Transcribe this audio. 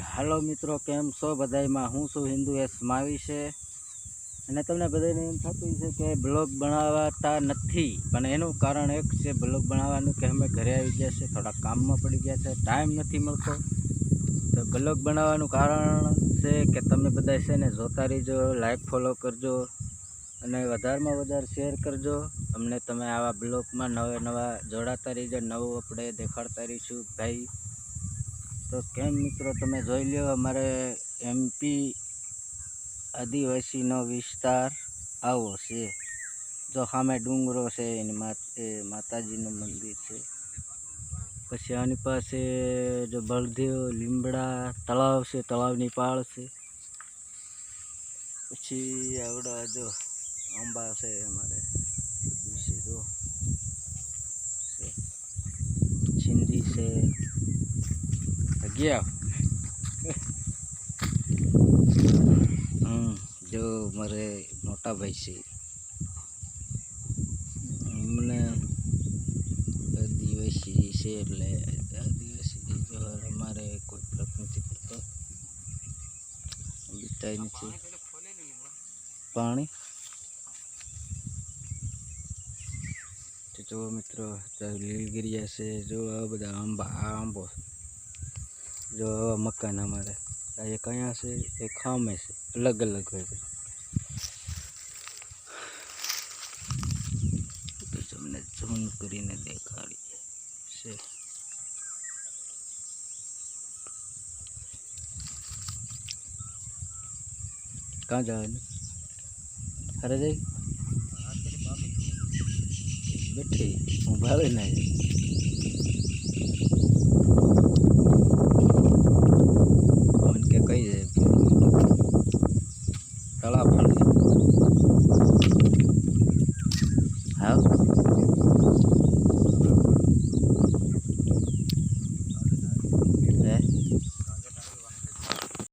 હાલો મિત્રો, કેમ છો? બધાયમાં હું છું હિન્દુ એસ માવી છે. અને તમને બધાને એમ થતું છે કે બ્લોગ બનાવતા નથી, પણ એનું કારણ એક છે, બ્લોગ બનાવવાનું કે અમે ઘરે આવી ગયા છે થોડા કામમાં પડી ગયા છે, ટાઈમ નથી મળતો. તો બ્લોગ બનાવવાનું કારણ છે કે તમે બધા છે ને જોતા રહીજો લાઈક ફોલો કરજો, અને વધારેમાં વધારે શેર કરજો. અમને તમે આવા બ્લોગમાં નવા નવા જોડાતા રહીજો, નવું આપણે દેખાડતા રહીશું. ભાઈ તો કેમ મિત્રો તમે જોઈ લો અમારે એમપી આદિવાસીનો વિસ્તાર આવો છે. જો સામે ડુંગરો છે, એની માતાજીનું મંદિર છે. પછી આની પાસે જો બળદેવ, લીમડા, તળાવ છે, તળાવની પાળ છે. પછી આવડા જો આંબા છે અમારે. છે જો છીંદી છે ગયા. જો મારે મોટા ભાઈ છે. એમને આદિવાસી છે એટલે આદિવાસી જો અમારે કોઈ ફરક નથી પડતો બીતાય નથી. પાણી? જો મિત્રો, લીલગીરિયા છે જો બધા આંબા આંબો. જો આવા મકાન અમારે. એક અહીંયા છે, એક ખામે છે. અલગ અલગ હોય છે. તમને ઝૂમ કરીને દેખાડીએ. છે. ક્યાં જવાનું? અરે જઈ બેઠી. હું ભાવે ના મને કે કઈ જાય તળાવ ફળ હા